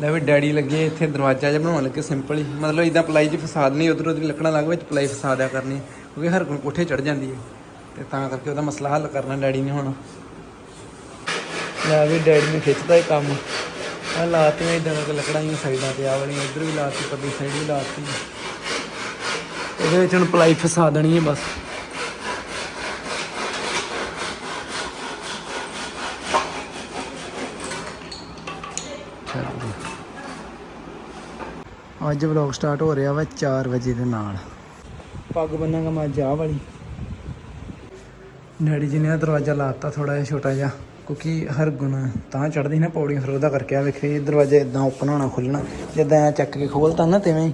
ਲੈ ਵੀ ਡੈਡੀ ਲੱਗੇ ਇੱਥੇ ਦਰਵਾਜ਼ਾ ਜਿਹਾ ਬਣਾਉਣ ਲੱਗੇ ਸਿੰਪਲ ਹੀ। ਮਤਲਬ ਇਦਾਂ ਪਲਾਈ 'ਚ ਫਸਾਦ ਨਹੀਂ, ਉਧਰ ਉਧਰ ਲੱਕੜਾਂ ਲੱਗ ਵਿੱਚ ਪਲਾਈ ਫਸਾਦਿਆ ਕਰਨੀ। ਕਿਉਂਕਿ ਹਰ ਕੋਈ ਕੋਠੇ ਚੜ ਜਾਂਦੀ ਹੈ। ਤੇ ਤਾਂ ਕਰਕੇ ਉਹਦਾ ਮਸਲਾ ਹੱਲ ਕਰਨਾ ਡੈਡੀ ਨੇ ਹੁਣ। ਲੈ ਵੀ ਡੈਡੀ ਨੇ ਖਿੱਚਦਾ ਹੀ ਕੰਮ। ਆ ਲਾਤੀਆਂ ਇਦਾਂ ਕਰਕੇ ਲੱਕੜਾਂ ਹੀ ਸਾਈਡਾਂ ਤੇ ਆ ਵਾਲੀਆਂ ਇੱਧਰ ਵੀ ਲਾਤੀ ਪਰਲੀ ਸਾਈਡ ਵੀ ਲਾਤੀ। ਇਹਦੇ ਵਿੱਚ ਹੁਣ ਪਲਾਈ ਫਸਾ ਦੇਣੀ ਹੈ ਬਸ। ਅੱਜ ਵਲੌਗ ਸਟਾਰਟ ਹੋ ਰਿਹਾ ਵਾ 4 ਵਜੇ ਦੇ ਨਾਲ। ਪੱਗ ਬੰਨਾਂਗਾ ਮੈਂ ਜਾ ਵਾਲੀ। ਡੈਡੀ ਜੀ ਨੇ ਆਹ ਦਰਵਾਜ਼ਾ ਲਾਤਾ ਥੋੜਾ ਜਿਹਾ ਛੋਟਾ ਜਿਹਾ, ਕਿਉਂਕਿ ਹਰ ਗੁਣ ਤਾਂ ਚੜਦੀ ਨਾ ਪੌੜੀਆਂ ਫਿਰ ਉਹਦਾ ਕਰਕੇ ਆ ਵੇਖੇ, ਇਹ ਦਰਵਾਜ਼ਾ ਇਦਾਂ ਓਪਨ ਹੋਣਾ ਖੁੱਲਣਾ ਜਿੱਦਾਂ ਐਂ ਚੱਕ ਕੇ ਖੋਲਤਾ ਨਾ ਤਿਵੇਂ ਹੀ,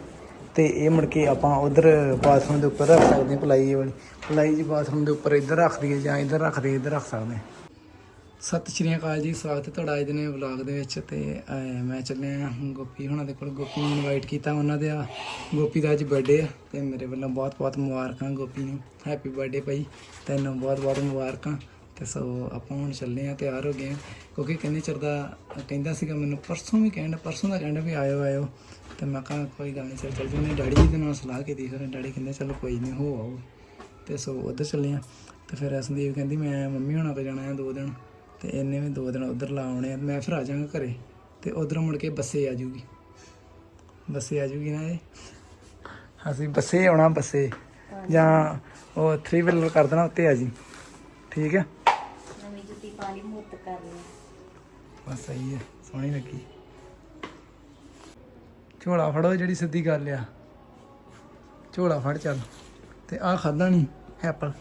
ਤੇ ਇਹ ਮੁੜ ਕੇ ਆਪਾਂ ਉਧਰ ਬਾਥਰੂਮ ਦੇ ਉੱਪਰ ਰੱਖ ਸਕਦੇ ਹਾਂ, ਪਲਾਈ ਵਾਲੀ। ਪਲਾਈ ਜੀ ਬਾਥਰੂਮ ਦੇ ਉੱਪਰ ਇੱਧਰ ਰੱਖ ਦਈਏ ਜਾਂ ਇੱਧਰ ਰੱਖ ਦਈਏ, ਇੱਧਰ ਰੱਖ ਸਕਦੇ ਹਾਂ। ਸਤਿ ਸ਼੍ਰੀ ਅਕਾਲ ਜੀ, ਸਵਾਗਤ ਹੈ ਤੁਹਾਡਾ ਅੱਜ ਦੇ ਵਲੌਗ ਦੇ ਵਿੱਚ ਤੇ ਮੈਂ ਚੱਲਿਆ ਗੋਪੀ ਹੁਣਾਂ ਦੇ ਕੋਲ। ਗੋਪੀ ਨੂੰ ਇਨਵਾਈਟ ਕੀਤਾ ਉਹਨਾਂ ਦੇ ਗੋਪੀ ਦਾ ਅੱਜ ਬਰਥਡੇ ਆ ਤੇ ਮੇਰੇ ਵੱਲੋਂ ਬਹੁਤ ਬਹੁਤ ਮੁਬਾਰਕਾਂ ਗੋਪੀ ਨੂੰ। ਹੈਪੀ ਬਰਥਡੇ ਭਾਈ, ਤੈਨੂੰ ਬਹੁਤ ਬਹੁਤ ਮੁਬਾਰਕਾਂ। ਤੇ ਸੋ, ਆਪਾਂ ਹੁਣ ਚੱਲੇ ਆ ਤਿਆਰ ਹੋ ਗਏ ਆ ਕਿਉਂਕਿ ਕਿੰਨੇ ਚਿਰ ਦਾ ਕਹਿੰਦਾ ਸੀਗਾ ਮੈਨੂੰ, ਪਰਸੋਂ ਵੀ ਕਹਿੰਦਾ ਪਰਸੋਂ ਦਾ ਕਹਿੰਦਾ ਵੀ ਆਇਓ ਆਇਓ। ਤੇ ਮੈਂ ਕਿਹਾ, ਕੋਈ ਗੱਲ ਨਹੀਂ ਚੱਲ ਚੱਲ ਜੂਨੇ ਡੈਡੀ ਜੀ ਦੇ ਨਾਲ ਸਲਾਹ ਕੀਤੀ ਫਿਰ ਡੈਡੀ ਕਹਿੰਦੇ, ਚਲੋ ਕੋਈ ਨਹੀਂ ਹੋ ਆਓ ਤੇ ਸੋ, ਉੱਧਰ ਚੱਲੇ ਆ ਤੇ ਫਿਰ ਸੰਦੀਪ ਕਹਿੰਦੀ, ਮੈਂ ਮੰਮੀ ਹੋਣਾ ਕੋਲ ਜਾਣਾ ਆ ਦੋ ਦਿਨ। ਤੇ ਇਹਨੇ ਵੀ ਦੋ ਦਿਨ ਉਧਰ ਲਾ ਆਉਣੇ ਆ। ਮੈਂ ਫਿਰ ਆ ਜਾਵਾਂਗਾ ਘਰੇ ਤੇ ਉਧਰੋਂ ਮੁੜ ਕੇ ਬੱਸੇ ਆ ਜੂਗੀ ਬੱਸੇ ਆ ਜੂਗੀ ਨਾ ਇਹ? ਅਸੀਂ ਬੱਸੇ ਆਉਣਾ ਬੱਸੇ। ਜਾਂ ਉਹ 3 ਵੀਲਰ ਕਰ ਦੇਣਾ ਉੱਤੇ ਆ ਜੀ। ਠੀਕ ਹੈ ਨਵੀਂ ਜੁੱਤੀ ਪਾ ਲਈ ਮੁੱਤ ਕਰ ਲਈ। ਬਸ ਸਹੀ ਹੈ ਸੋਹਣੀ ਲੱਗੀ। ਝੋਲਾ ਫੜੋ ਜਿਹੜੀ ਸਿੱਧੀ ਗੱਲ ਆ। ਝੋਲਾ ਫੜ ਚੱਲ। ਤੇ ਆਹ ਖਾਦਾ ਨਹੀਂ ਐਪਲ।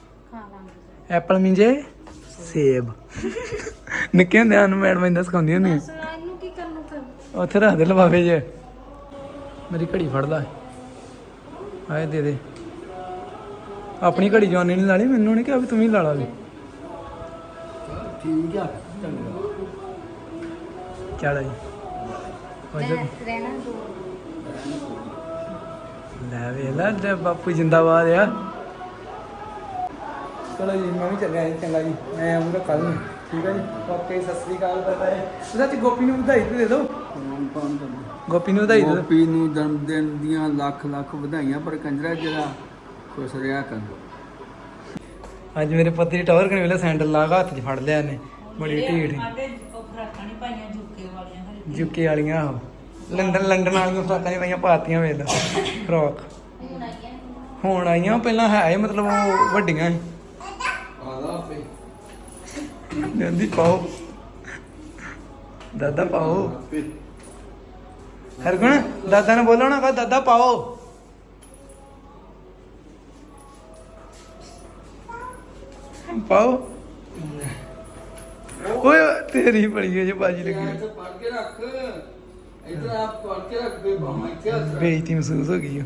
ਐਪਲ ਮਿੰਜੇ ਸੇਬ। ਨਿੱਕੇ ਹੁੰਦਿਆਂ ਨੂੰ ਮੈਡਮ ਇੰਦਾ ਸਿਖਾਉਂਦੀ ਹੁੰਦੀ ਸੁਣਾ ਇਹਨੂੰ ਕੀ ਕਰਨ ਨੂੰ ਕਰ ਉੱਥੇ ਰੱਖ ਦੇ ਲਫਾਫੇ 'ਚ ਮੇਰੀ ਘੜੀ ਫੜ ਲੈ। ਆਏ ਦੇ ਦੇ। ਆਪਣੀ ਘੜੀ ਜਵਾਨੀ ਨਹੀਂ ਲਾਲੀ ਮੈਨੂੰ ਨਹੀਂ ਕਿਹਾ ਵੀ ਤੂੰ ਵੀ ਲਾ ਲਾ ਵੀ। ਠੀਕ ਆ। ਚੰਗਾ ਚੱਲ ਜੀ ਹੋ ਜਾ ਰਹਿਣਾ ਦੋ। ਲੈ ਵੇ ਲੈ ਬਾਪੂ ਜਿੰਦਾਬਾਦ ਆ। ਚਲੋ ਜੀ ਮੈਂ ਵੀ ਚੱਲਿਆ ਜੀ ਚੰਗਾ ਜੀ। ਮੈਂ ਆਉਂਗਾ ਕੱਲ ਨੂੰ। ਠੀਕ ਹੈ ਜੀ? ਓਕੇ ਸਤਿ ਸ੍ਰੀ ਅਕਾਲ ਬਾਏ ਤੇ ਗੋਪੀ ਨੂੰ ਵਧਾਈ ਤੇ ਦੇ ਦਿਓ। ਗੋਪੀ ਨੂੰ ਵਧਾਈ ਦੇ ਦਿਓ। ਗੋਪੀ ਨੂੰ ਜਨਮ ਦਿਨ ਦੀਆਂ ਲੱਖ ਲੱਖ ਵਧਾਈਆਂ ਪਰ ਕੰਜਰਾ ਜਿਹੜਾ ਖੁਸ਼ ਰਿਹਾ ਕਰ ਅੱਜ ਮੇਰੇ ਪਤੀ ਦੀ ਟਾਵਰ ਕਨੇ ਵੇਲੇ ਸੈਂਡਲ ਲਾ ਕੇ ਹੱਥ 'ਚ ਫੜ ਲਿਆ ਨੇ ਬੜੀ ਢੀਠ ਜੁਕੇ ਵਾਲੀਆਂ ਆਹੋ। ਲੰਡਨ ਲੰਡਨ ਵਾਲੀਆਂ ਫਰਾਕਾਂ ਜਿਹੀਆਂ ਪਾਈਆਂ ਪਾਤੀਆਂ ਵੇਖ ਲਾ। ਫਰਾਕ ਹੁਣ ਆਈਆਂ ਪਹਿਲਾਂ ਹੈ ਮਤਲਬ ਉਹ ਵੱਡੀਆਂ ਸੀ। ਕਹਿੰਦੀ ਪਾਓ। ਦਾਦਾ ਪਾਓ। ਹਰਗੁਣ ਦਾਦਾ ਨੇ ਬੋਲੋ ਨਾ ਕਹ ਦਾਦਾ ਪਾਓ। ਪਾਓ। ਓਏ ਤੇਰੀ ਬੜੀ ਹੈ ਜੇ ਬਾਜੀ ਲੱਗੀ। ਇੱਥੇ ਪੜ ਕੇ ਰੱਖ। ਇਧਰ ਆਪ ਪੜ ਕੇ ਰੱਖ ਬੇ ਇੱਥੇ ਹੱਥ ਰੱਖ। ਬੇਇੱਜ਼ਤੀ ਮਹਿਸੂਸ ਹੋ ਗਈ।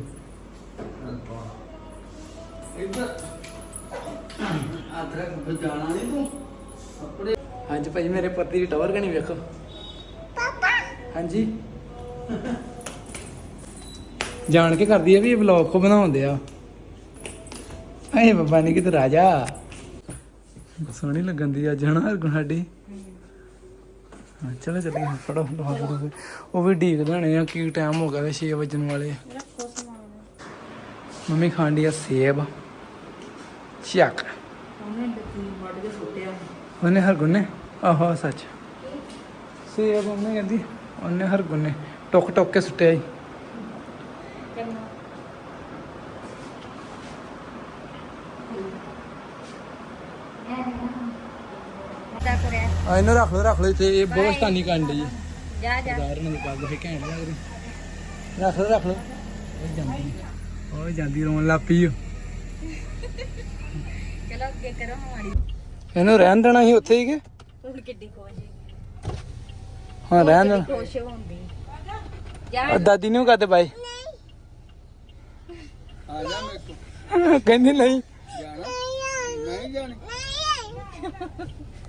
ਇੱਧਰ। ਰੱਖ ਬਜਾਣਾ ਨਹੀਂ ਤੂੰ? ਹਾਂਜੀ ਭਾਜੀ ਮੇਰੇ ਪਤੀ ਦੀ ਟਾਵਰ ਕਣੀ ਵੇਖੋ। ਪਾਪਾ। ਹਾਂਜੀ। ਜਾਣ ਕੇ ਕਰਦੀ ਆ ਵੀ ਇਹ ਵਲੌਗ ਕੋ ਬਣਾਉਂਦੇ ਆ ਐ ਬੱਬਾ ਨੇ ਕਿਤੇ ਰਾਜਾ। ਸੋਹਣੀ ਲੱਗਣ ਦੀ ਅੱਜ ਹਨਾ ਸਾਡੀ? ਹਾਂ ਚਲੋ ਚੱਲੀਏ ਫੜੋ ਲਵਾ ਦੋ ਉਹ ਵੀ ਢੀਕ ਲੈਣੇ ਆ ਕੀ ਟਾਈਮ ਹੋ ਗਿਆ ਵੇ 6 ਵਜਣ ਵਾਲੇ। ਮੰਮੀ ਖਾਂਡੀ ਆ ਸੇਬ। ਚੱਕ ਉਹਨੇ ਡੱਕੀ ਵੱਢ ਕੇ ਸੁੱਟਿਆ। ਉਹਨੇ ਹਰਗੁਣ ਨੇ? ਆਹੋ ਸੱਚ। ਸੇਬ ਉਹਨੇ ਕਹਿੰਦੀ ਉਹਨੇ ਹਰਗੁਣ ਨੇ ਟੁੱਕ ਟੁੱਕ ਕੇ ਸੁੱਟਿਆ ਜੀ ਕਰਨਾ ਦਾ ਕਰਿਆ ਆ ਇਹਨੂੰ ਰੱਖ ਲਓ ਰੱਖ ਲਓ ਇੱਥੇ ਇਹ ਬਹੁਤ ਸਤਾਨੀ ਕਾਂਡੀ ਹੈ ਜਾ ਜਾ। ਉਦਾਹਰਨ ਦੀ ਪੱਗ ਫੇ ਘੈਂਟ ਲੱਗ ਰਹੀ ਰੱਖ ਲਓ ਰੱਖ ਲਓ। ਉਹ ਜਾਂਦੀ ਉਹ ਜਾਂਦੀ ਰੋਣ ਲੱਗ ਪਈ ਓ। ਚਲੋ ਅੱਗੇ ਕਰੋ ਹਮਾਰੀ। ਇਹਨੂੰ ਰਹਿਣ ਦੇਣਾ ਸੀ ਉੱਥੇ ਹੀ ਕਿ? ਹੁਣ ਕਿੱਡੀ ਖੁਸ਼ ਹਾਂ ਰਹਿਣ ਦੇਣਾ ਖੁਸ਼ ਹੁੰਦੀ ਦਾਦੀ ਨੂੰ ਕਹਤੇ ਬਾਈ ਆ ਜਾ ਮੇਰੇ ਕੋਲ। ਕਹਿੰਦੀ ਨਹੀਂ। ਜਾਣਾ? ਨਹੀਂ ਜਾਣਾ।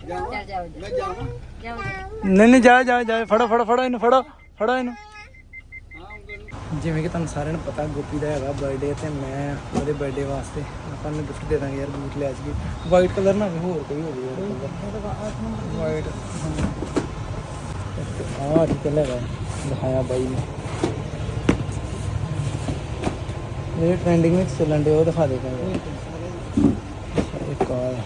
ਚੱਲ ਜਾਓ ਜਾਓ ਮੈਂ ਜਾਵਾਂ ਜਾਓ ਨਹੀਂ ਨਹੀਂ ਜਾ ਜਾ ਜਾ ਫੜੋ ਫੜੋ ਫੜੋ ਇਹਨੂੰ ਫੜੋ ਫੜੋ ਇਹਨੂੰ। ਜਿਵੇਂ ਕਿ ਤੁਹਾਨੂੰ ਸਾਰਿਆਂ ਨੂੰ ਪਤਾ ਗੋਪੀ ਦਾ ਹੈਗਾ ਬਰਥਡੇ ਤੇ ਮੈਂ ਉਹਦੇ ਬਰਥਡੇ ਵਾਸਤੇ ਆਪਾਂ ਨੂੰ ਗਿਫਟ ਦੇ ਦਾਂਗੇ ਯਾਰ ਬੂਟ ਲੈ ਜੀ ਵਾਈਟ ਕਲਰ ਨਾ ਹੋਵੇ, ਹੋਰ ਕੋਈ ਹੋਵੇ ਯਾਰ ਵਾਈਟ ਆਹ ਠੀਕ ਹੈਗਾ ਦਿਖਾਇਆ ਬਾਈ ਨੇ। ਇਹ ਟ੍ਰੈਂਡਿੰਗ ਵਿੱਚ ਚੱਲਣ ਦੇ ਉਹ ਦਿਖਾ ਦੇ ਕਹਿੰਦੇ ਇੱਕ ਆ ਹੈ।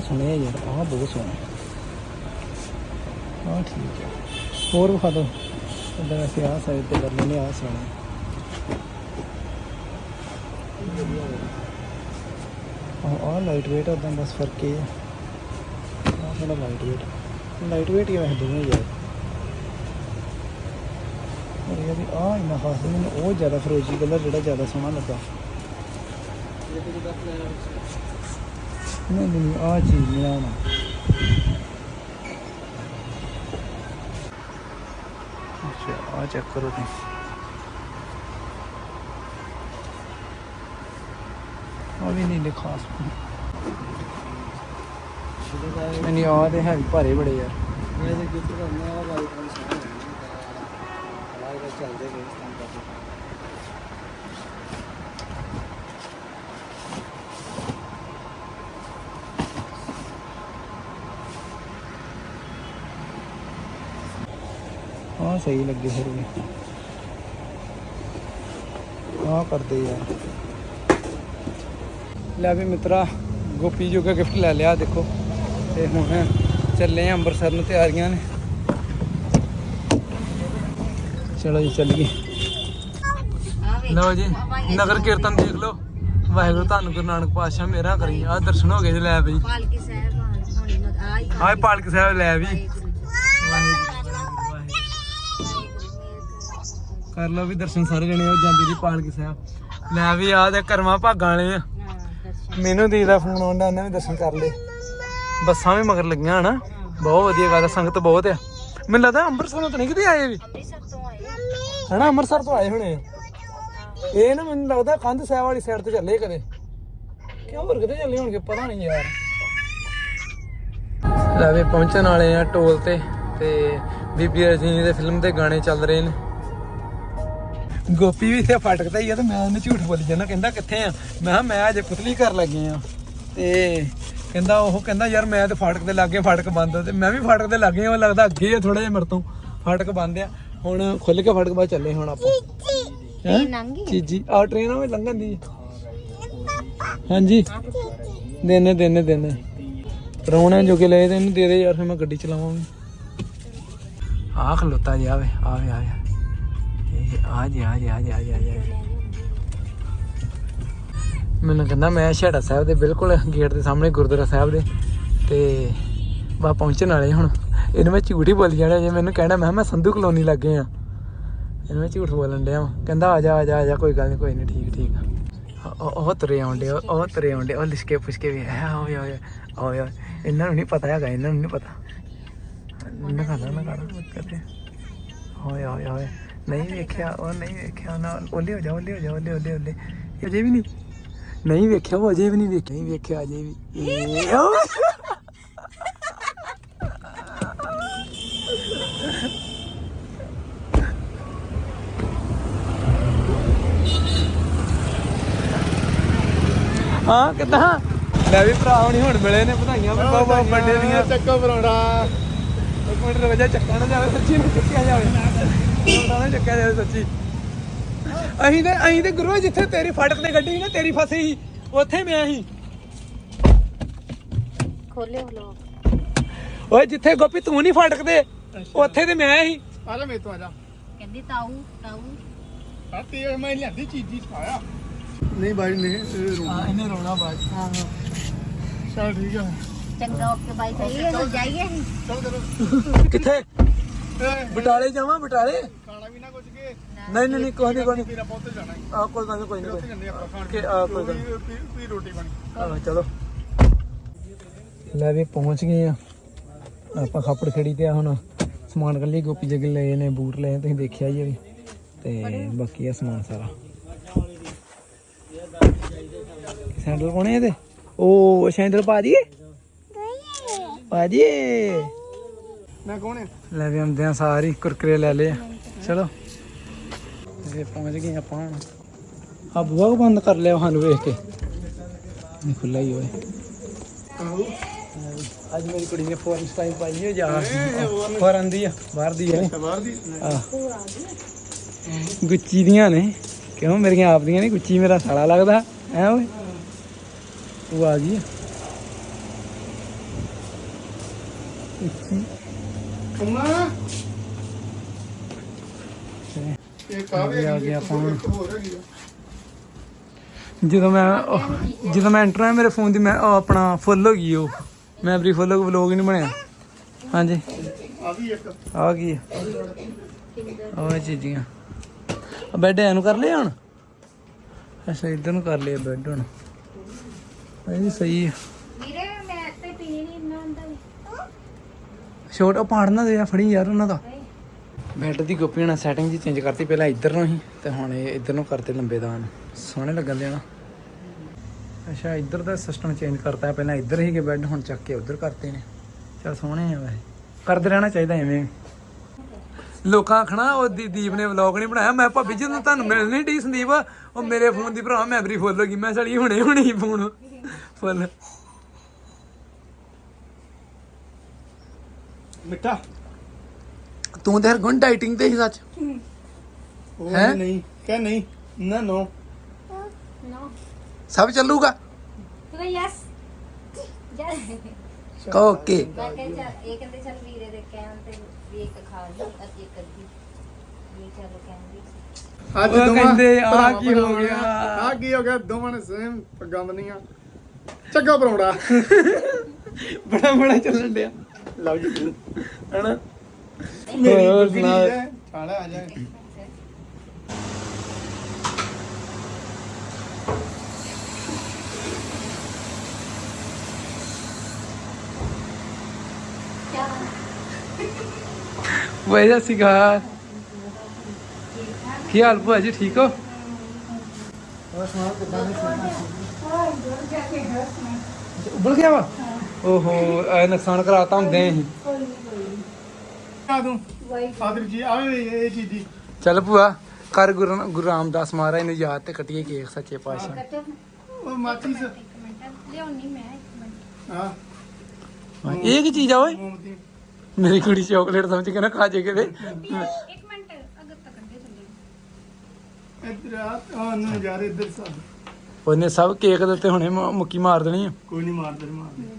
ਸੁਣਿਆ ਯਾਰ ਆਹ ਬਹੁਤ ਸੋਹਣਾ। ਆਹ ਠੀਕ ਹੈ। ਹੋਰ ਵਿਖਾ ਦੋ ਇਦਾਂ ਵੈਸੇ ਆਹ ਸਾਈਡ ਤੇ ਕਰ ਲੈਣੇ ਆਹ ਸੋਹਣਾ ਆਹ ਲਾਈਟ weight ਆ ਉਦਾਂ ਬਸ ਫ਼ਰਕ ਇਹ ਹੈ ਆਹ ਥੋੜਾ ਲਾਈਟ weight ਲਾਈਟ weight ਹੀ ਵੈਸੇ ਦੋਵੇਂ ਯਾਰ ਪਰ ਇਹ ਵੀ ਆਹ ਇੰਨਾ ਖਾਸ ਨਹੀਂ, ਮੈਨੂੰ ਉਹ ਜ਼ਿਆਦਾ ਫਰੋਜੀ ਕਲਰ ਜਿਹੜਾ ਜ਼ਿਆਦਾ ਸੋਹਣਾ ਲੱਗਾ। ਨਹੀਂ ਨਹੀਂ ਆ ਚੀਜ਼ ਨਹੀਂ ਆਉਣਾ ਅੱਛਾ ਆ ਚੈੱਕ ਕਰੋ ਤੁਸੀਂ। ਆ ਵੀ ਨਹੀਂ ਖਾਸ ਨਹੀਂ ਆ ਤੇ ਹੈ ਵੀ ਭਾਰੇ ਬੜੇ ਯਾਰ। ਮੈਂ ਜੇ ਗਿਫਟ ਕਰਨਾ ਆ। ਵਾਈਟ ਚੱਲਦੇ ਗਏ ਇਸ ਤਰ੍ਹਾਂ ਕਰਦੇ ਹਾਂ ਸਹੀ ਲੱਗੇ ਫਿਰ ਵੀ। ਹਾਂ ਕਰਦੇ ਯਾਰ ਲੈ ਵੀ ਮਿੱਤਰਾ ਗੋਪੀ ਜੋ ਕਾ ਗਿਫਟ ਲੈ ਲਿਆ ਦੇਖੋ। ਤੇ ਹੁਣ ਚੱਲੇ ਆ ਅੰਮ੍ਰਿਤਸਰ ਨੂੰ ਤਿਆਰੀਆਂ ਨੇ। ਚਲੋ ਜੀ ਚੱਲੀਏ। ਲਓ ਜੀ ਨਗਰ ਕੀਰਤਨ ਦੇਖ ਲਓ। ਵਾਹਿਗੁਰੂ ਤੁਹਾਨੂੰ ਗੁਰੂ ਨਾਨਕ ਪਾਤਸ਼ਾਹ ਮੇਰਾ ਕਰੀ। ਆ ਦਰਸ਼ਨ ਹੋ ਗਏ ਜੀ ਲੈ ਬਈ ਪਾਲਕੀ ਸਾਹਿਬ ਆਏ ਪਾਲਕ ਸਾਹਿਬ ਲੈ ਵੀ। ਕਰ ਲਓ ਵੀ ਦਰਸ਼ਨ ਸਾਰੇ ਜਣੇ ਹੋ ਜਾਂਦੀ ਜੀ ਪਾਲਕੀ ਸਾਹਿਬ। ਲੈ ਵੀ ਆ ਤੇ ਕਰਮਾ ਭਾਗਾਂ ਵਾਲੇ ਆ। ਮੈਨੂੰ ਦੀ ਫੋਨ ਆਉਂਦਾ, ਉਹਨੇ ਵੀ ਦਰਸ਼ਨ ਕਰ ਲਏ। ਬੱਸਾਂ ਵੀ ਮਗਰ ਲੱਗੀਆਂ ਹਨਾ। ਬਹੁਤ ਵਧੀਆ ਗੱਲ ਸੰਗਤ ਬਹੁਤ ਆ। ਮੈਨੂੰ ਲੱਗਦਾ ਅੰਮ੍ਰਿਤਸਰੋਂ ਤਾਂ ਨਹੀਂ ਕਿਤੇ ਆਏ ਵੀ। ਅੰਮ੍ਰਿਤਸਰ ਤੋਂ ਆਏ ਹਨਾ, ਅੰਮ੍ਰਿਤਸਰ ਤੋਂ ਆਏ ਹੋਣੇ ਆ। ਇਹ ਨਾ ਮੈਨੂੰ ਲੱਗਦਾ ਕੰਧ ਸਾਹਿਬ ਵਾਲੀ ਸਾਈਡ ਤੋਂ ਚੱਲੇ ਕਦੇ। ਕਿਉਂ ਹੋਰ ਕਿਤੇ ਚੱਲੇ ਹੋਣਗੇ, ਪਤਾ ਨਹੀਂ ਯਾਰ। ਲੈ ਵੀ ਪਹੁੰਚਣ ਵਾਲੇ ਆ ਟੋਲ ਤੇ ਤੇ ਬੀਬੀ ਰਜਨੀ ਦੇ ਫਿਲਮ ਦੇ ਗਾਣੇ ਚੱਲ ਰਹੇ ਨੇ। ਗੋਪੀ ਵੀ ਇੱਥੇ ਫਟਕਦਾ ਹੀ ਆ ਤੇ ਮੈਂ ਉਹਨੂੰ ਝੂਠ ਬੋਲੀ ਜਾਂਦਾ ਕਹਿੰਦਾ ਕਿੱਥੇ ਆ? ਮੈਂ ਕਿਹਾ ਮੈਂ ਅਜੇ ਪੁਤਲੀ ਕਰ ਲੱਗੇ ਆ। ਤੇ ਕਹਿੰਦਾ ਉਹ ਕਹਿੰਦਾ ਯਾਰ ਮੈਂ ਤੇ ਫਾਟਕ ਦੇ ਲਾਗੇ ਫਾਟਕ ਬੰਦ ਤੇ ਮੈਂ ਵੀ ਫਾਟਕ ਦੇ ਲਾਗੇ ਉਹ ਲੱਗਦਾ ਅੱਗੇ ਆ ਥੋੜਾ ਜਿਹਾ ਮੇਰੇ ਤੋਂ। ਫਾਟਕ ਬੰਦ ਆ। ਹੁਣ ਖੁੱਲ ਕੇ ਫਾਟਕ ਬਾਅਦ ਚੱਲੇ ਹੁਣ ਆਪਾਂ। ਚੀਜੀ ਆ ਟ੍ਰੇਨ ਉਹ ਲੰਘਣ ਦੀ। ਹਾਂਜੀ। ਦੇਨੇ ਦੇਨੇ ਦੇਨੇ ਪਰੌਣੇ ਜੋ ਕੇ ਲਏ ਤੇ ਇਹਨੂੰ ਦੇ ਦੇ ਯਾਰ ਫਿਰ ਮੈਂ ਗੱਡੀ ਚਲਾਵਾਂਗੀ। ਆ ਖਲੋਤਾ ਜੀ ਆਵੇ ਆਵੇ। ਆਵੇ ਇਹ ਆ ਜੀ ਆ ਮੈਨੂੰ ਕਹਿੰਦਾ ਮੈਂ ਛੇੜਾ ਸਾਹਿਬ ਦੇ ਬਿਲਕੁਲ ਗੇਟ ਦੇ ਸਾਹਮਣੇ ਗੁਰਦੁਆਰਾ ਸਾਹਿਬ ਦੇ ਤੇ ਬਾ ਪਹੁੰਚਣ ਵਾਲੇ ਹੁਣ। ਇਹਨੂੰ ਮੈਂ ਝੂਠ ਹੀ ਬੋਲੀ ਜਾਣਾ, ਜੇ ਮੈਨੂੰ ਕਹਿਣਾ, ਮੈਂ ਮੈਂ ਸੰਧੂ ਕਲੋਨੀ ਲੱਗੇ ਆ। ਇਹਨੂੰ ਮੈਂ ਝੂਠ ਬੋਲਣ ਡਿਆ ਕਹਿੰਦਾ ਆ ਜਾ ਆ ਜਾ ਆ ਜਾ, ਕੋਈ ਗੱਲ ਨਹੀਂ ਕੋਈ ਨਹੀਂ ਠੀਕ ਠੀਕ। ਉਹ- ਉਹ ਉਹ ਤੁਰੇ ਆਉਂਦੇ ਉਹ ਤੁਰੇ ਆਉਂਦੇ ਉਹ ਲਿਸ਼ਕੇ ਪੁਸ਼ਕੇ ਵੀ ਹੈ ਓਏ ਓਏ ਓਏ ਇਹਨਾਂ ਨੂੰ ਨਹੀਂ ਪਤਾ ਹੈਗਾ, ਇਹਨਾਂ ਨੂੰ ਨਹੀਂ ਪਤਾ। ਨਾ ਖਾਣਾ ਨਾ ਕਰਦੇ ਓਏ ਓਏ ਓਏ। ਨਹੀਂ ਵੇਖਿਆ ਉਹ ਨਹੀਂ ਵੇਖਿਆ ਨਾ ਓਲੇ ਹੋ ਜਾ ਓਲੇ ਹੋ ਜਾ ਓਲੇ ਓਲੇ ਓਲੇ। ਅਜੇ ਵੀ ਨਹੀਂ ਨਹੀਂ ਵੇਖਿਆ ਉਹ ਅਜੇ ਵੀ ਨਹੀਂ ਵੇਖਿਆ ਨਹੀਂ ਵੇਖਿਆ ਅਜੇ ਵੀ। ਇਹ। ਹਾਂ ਕਿਦਾਂ? ਲੈ ਵੀ ਭਰਾ ਹੁਣੀ ਹੁਣ ਮਿਲੇ ਨੇ ਵਧਾਈਆਂ ਬਹੁਤ ਵੱਡੇ ਦੀਆਂ। ਚੱਕੋ ਪਰੌਂਠਾ। ਇੱਕ ਮਿੰਟ ਰੁਕ ਜਾ ਚੱਕਾ ਨਾ ਜਾਵੇ ਸੱਚੀ ਨੂੰ ਚੱਕਿਆ ਜਾਵੇ। ਪਰੌਂਠਾ ਨਾ ਚੱਕਿਆ ਜਾਵੇ ਸੱਚੀ ਅਹੀਂ ਤੇ ਅਹੀਂ ਤੇ ਗੁਰੂ ਜਿੱਥੇ ਤੇਰੀ ਫਟਕ ਤੇ ਗੱਡੀ ਸੀ ਨਾ ਤੇਰੀ ਫਸੀ ਸੀ। ਉੱਥੇ ਮੈਂ ਸੀ। ਖੋਲੇ ਲੋ ਓਏ ਜਿੱਥੇ ਗੋਪੀ ਤੂੰ ਨਹੀਂ ਫਟਕ ਤੇ ਉੱਥੇ ਤੇ ਮੈਂ ਸੀ। ਆ ਜਾ ਮੇਰੇ ਤੋਂ ਆ ਜਾ। ਕਹਿੰਦੀ ਤਾਊ ਤਾਊ। ਆ ਤੇ ਮੈਂ ਲਿਆਂਦੀ ਚੀਜ਼ੀ ਖਾਇਆ ਨਹੀਂ ਬਾਈ ਨੇ ਹਾਂ ਇਹਨੇ ਰੋਣਾ ਬਾਅਦ ਆਹੋ। ਚਲ ਠੀਕ ਆ। ਚੰਗਾ ਓਕੇ ਬਾਈ ਜਾਈਏ ਅਸੀਂ। ਚਲ ਕਰੋ। ਕਿੱਥੇ? ਬਟਾਲੇ ਜਾਵਾਂ ਬਟਾਲੇ? ਖਾਣਾ ਵੀ ਨਾ ਕੁਝ ਕੇ। ਨਹੀਂ ਨਹੀਂ ਨਹੀਂ ਕੋਈ ਨਹੀਂ ਕੋਈ ਨਹੀਂ ਜਾਣਾ ਹੀ। ਆ ਕੋਈ ਗੱਲ ਨੀ, ਕੋਈ ਨਹੀਂ ਉੱਥੇ ਜੰਨੇ ਆਪਾਂ ਖਾਣ ਕਿ ਆ ਕੋਈ ਗੱਲ ਨੀ। ਪੀ ਰੋਟੀ ਬਣੀ ਆਹ ਚਲੋ। ਲੈ ਵੀ ਪਹੁੰਚ ਗਏ ਆ। ਆਪਾਂ ਖਾਪੜ ਖੜੀ ਤੇ ਆ ਹੁਣ। ਸਮਾਨ ਕੱਲੀ ਗੋਪੀ ਜਗ ਲਏ ਨੇ ਬੂਟ ਲਏ ਤੁਸੀਂ ਦੇਖਿਆ ਹੀ ਆ ਵੀ। ਤੇ ਬਾਕੀ ਆ ਸਮਾਨ ਸਾਰਾ। ਸੈਂਡਲ ਪਾਉਣੇ ਇਹਦੇ? ਉਹ ਸੈਂਡਲ ਪਾ ਦਈਏ? ਪਾ ਦਈਏ? ਮੈਂ ਕੌਣ ਹੈ ਲੈ ਵੀ ਆਉਂਦੇ ਆ ਸਾਰੀ ਕੁਰਕਰੇ ਲੈ ਲਏ ਆ। ਚਲੋ। ਇਹ ਪਹੁੰਚ ਗਏ ਆਪਾਂ ਹੁਣ। ਆ ਬੂਆ ਬੰਦ ਕਰ ਲਿਆ ਸਾਨੂੰ ਵੇਖ ਕੇ। ਨਹੀਂ ਖੁੱਲਾ ਹੀ ਹੋਏ ਅੱਜ ਮੇਰੀ ਕੁੜੀ ਨੇ ਫੋਰਨ ਸਟਾਈਲ ਪਾਈ ਹੈ ਜਾ ਫੋਰਨ ਦੀ ਆ। ਬਾਹਰ ਦੀ ਹੈ ਬਾਹਰ ਦੀ? ਆਹ। ਗੁੱਚੀ ਦੀਆਂ ਨੇ। ਕਿਉਂ? ਮੇਰੀਆਂ ਆਪ ਦੀਆਂ ਨਹੀਂ ਗੁੱਚੀ ਮੇਰਾ ਸਾਲਾ ਲੱਗਦਾ। ਐ ਓਏ? ਉਹ ਆ ਗਈ ਆ। ਗੁੱਚੀ। ਅੰਮਾ ਤੇ ਇਹ ਕਾਵੇ ਆ ਗਿਆ ਆਪਾਂ। ਹੁਣ। ਹੋਰ ਹੈਗੀ ਆ। ਜਦੋਂ ਮੈਂ ਉਹ- ਜਦੋਂ ਮੈਂ ਐਂਟਰ ਹੋਇਆ ਮੇਰੇ ਫੋਨ ਦੀ ਮੈਂ ਉਹ ਆਪਣਾ ਫੁੱਲ ਹੋ ਗਈ ਉਹ। ਮੈਮਰੀ ਫੁੱਲ ਹੋ ਗਈ ਵਲੋਗ ਹੀ ਨਹੀਂ ਬਣਿਆ। ਹਾਂਜੀ। ਆ ਵੀ ਇੱਕ। ਆ ਕੀ ਆ। ਉਹ ਚੀਜ਼ੀਆਂ ਆ ਬੈੱਡ ਐਨੂੰ ਕਰ ਲਿਆ ਹੁਣ? ਅੱਛਾ ਇਧਰ ਨੂੰ ਕਰ ਲਿਆ ਬੈੱਡ ਹੁਣ। ਇਹ ਵੀ ਸਹੀ ਆ ਵੀਰੇ ਮੈਂ ਤੇ ਪੀਣੀ ਨਹੀਂ ਇੰਨਾ ਹੁੰਦਾ ਛੋਟਾ ਪਾੜਨਾ ਦੇ ਫੜੀ ਯਾਰ ਉਹਨਾਂ ਦਾ। ਬੈੱਡ ਦੀ ਗੋਪੀ ਹੁਣ ਸੈਟਿੰਗ ਜੀ ਚੇਂਜ ਕਰਤੀ, ਪਹਿਲਾਂ ਇੱਧਰ ਨੂੰ ਹੀ, ਤੇ ਹੁਣ ਇਹ ਇੱਧਰ ਨੂੰ ਕਰਤੇ ਲੰਬੇ ਦਾਨ। ਸੋਹਣੇ ਲੱਗਣ ਦੇ ਨਾ। ਅੱਛਾ, ਇੱਧਰ ਦਾ ਸਿਸਟਮ ਚੇਂਜ ਕਰਤਾ ਪਹਿਲਾਂ ਇੱਧਰ ਸੀਗੇ ਬੈੱਡ ਹੁਣ ਚੱਕ ਕੇ ਉੱਧਰ ਕਰਤੇ ਨੇ। ਚਲ ਸੋਹਣੇ ਆ ਵੈਸੇ। ਕਰਦੇ ਰਹਿਣਾ ਚਾਹੀਦਾ ਐਵੇਂ। ਲੋਕਾਂ ਆਖਣਾ, ਉਹ ਦੀਪ ਨੇ ਵਲੌਗ ਨਹੀਂ ਬਣਾਇਆ। ਮੈਂ ਭਾਬੀ ਜੀ ਨੂੰ ਤੁਹਾਨੂੰ ਮਿਲ ਨਹੀਂ ਢੀ ਸੰਦੀਪ। ਉਹ ਮੇਰੇ ਫੋਨ ਦੀ ਭਰਾ ਮੈਮਰੀ ਫੁੱਲ ਹੋ ਗਈ। ਮੈਂ ਚਲੀ ਹੁਣੇ ਹੁਣੇ ਫੋਨ ਫੁੱਲ। ਮਿੱਠਾ? ਤੂੰ ਤੇ ਹਰ ਗੁਣ ਡਾਈਟਿੰਗ ਤੇ ਹੀ ਸੱਚ। ਉਹ ਹੈਂ? ਨਹੀਂ ਕਹਿ ਨਹੀਂ ਨਾ ਨੋ। ਨੋ। ਸਭ ਚੱਲੂਗਾ? ਤੂੰ ਯੈਸ ਯੈਸ ਓਕੇ ਮੈਂ ਕਹਿੰਦਾ ਚੱਲ ਇਹ ਕਹਿੰਦੇ ਚੱਲ ਵੀਰੇ ਦੇ ਕਹਿਣ ਤੇ ਵੀ ਇੱਕ ਖਾ ਲਈ ਅਤੇ ਇੱਕ ਅੱਧੀ। ਇਹ ਚੱਲ ਕਹਿੰਦੀ। ਅੱਜ ਉਹ ਦੋਵਾਂ ਕਹਿੰਦੇ, ਆਹ ਭਰਾਵਾਂ ਕੀ ਹੋ ਭਰਾਵਾਂ ਗਿਆ? ਨੇ- ਆਹ ਕੀ ਹੋ ਗਿਆ? ਦੋਵਾਂ ਨੇ ਸੇਮ ਪੱਗਾਂ ਬੰਨੀਆਂ। ਚੱਗਾ ਪਰੌਂੜਾ ਬੜਾ ਬੜਾ ਚੱਲਣ ਡਿਆ। ਲਵ ਯੂ ਹਨਾ? ਮੇਰੀ ਹੋਰ ਬੁੱਢੀ ਸੁਣਾ। ਹੈ। ਛਾਲਾ ਆ ਜਾ। ਭਾਈ ਸਤਿ ਸ਼੍ਰੀ ਅਕਾਲ। ਕੀ ਹਾਲ ਭੂਆ ਜੀ ਠੀਕ ਹੋ? ਹੋਰ ਸੁਣਾ ਕਿੱਦਾਂ ਦੀ ਸੁਣਾ। ਉਬਲ ਗਿਆ ਵਾ? ਓਹੋ ਇਹ ਨੁਕਸਾਨ ਕਰਾਤਾ ਹੁੰਦੇ ਅਸੀਂ ਆ ਤੂੰ ਆਦਰ ਜੀ ਆਵੇ ਇਹ ਚੀਜ਼ ਦੀ। ਚੱਲ ਭੂਆ ਕਰ ਗੁਰੂ ਗੁਰੂ ਰਾਮਦਾਸ ਮਹਾਰਾਜ ਨੂੰ ਯਾਦ ਤੇ ਕੱਟੀਏ ਕੇਕ ਸੱਚੇ ਪਾਤਸ਼ਾਹ ਉਹ ਮਾਚੀ ਸ ਲਿਆਉਣੀ ਮੈਂ ਇੱਕ ਮਿੰਟ। ਹਾਂ। ਇਹ ਕੀ ਚੀਜ਼ ਆ ਓਏ? ਮੋਮਤੀ ਮੇਰੀ ਕੁੜੀ ਚਾਕਲੇਟ ਸਮਝ ਕੇ ਨਾ ਖਾ ਜੇ ਕਿਤੇ। ਇੱਕ ਮਿੰਟ ਅਗਰ ਤੱਕ ਕੱਢੇ ਚੱਲੇ ਇੱਧਰ ਆ ਉਹ ਨੂੰ ਯਾਰ ਇੱਧਰ ਸਭ ਉਹਨੇ ਸਭ ਕੇਕ ਦੇ ਉੱਤੇ ਹੁਣੇ ਮ- ਮੁੱਕੀ ਮਾਰ ਦੇਣੀ ਆ। ਕੋਈ ਨਹੀਂ ਮਾਰਦਾ ਮਾਰਦਾ